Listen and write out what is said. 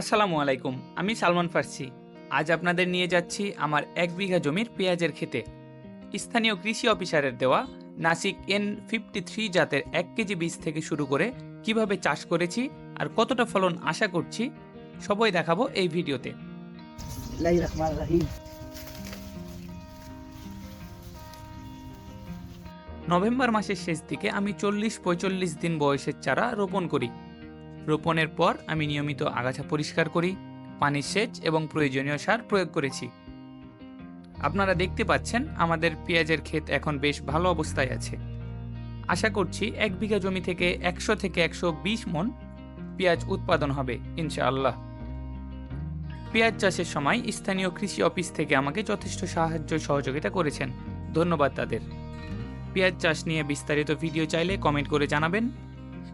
আসসালামু আলাইকুম আমি সালমান ফার্সি। আজ আপনাদের নিয়ে যাচ্ছি আমার এক বিঘা জমির পেঁয়াজের খেতে। স্থানীয় কৃষি অফিসারের দেওয়া নাসিক এন ফিফটি থ্রি জাতের এক কেজি বীজ থেকে শুরু করে কীভাবে চাষ করেছি আর কতটা ফলন আশা করছি সবই দেখাবো এই ভিডিওতে। নভেম্বর মাসের শেষ দিকে আমি চল্লিশ পঁয়চল্লিশ দিন বয়সের চারা রোপণ করি। রোপণের পর আমি নিয়মিত আগাছা পরিষ্কার করি, পানির সেচ এবং প্রয়োজনীয় সার প্রয়োগ করেছি। আপনারা দেখতে পাচ্ছেন আমাদের পেঁয়াজের ক্ষেত এখন বেশ ভালো অবস্থায় আছে। আশা করছি এক বিঘা জমি থেকে একশো থেকে একশো বিশ মন পেঁয়াজ উৎপাদন হবে, ইনশাআল্লাহ। পেঁয়াজ চাষের সময় স্থানীয় কৃষি অফিস থেকে আমাকে যথেষ্ট সাহায্য সহযোগিতা করেছেন। ধন্যবাদ তাদের। পেঁয়াজ চাষ নিয়ে বিস্তারিত ভিডিও চাইলে কমেন্ট করে জানাবেন।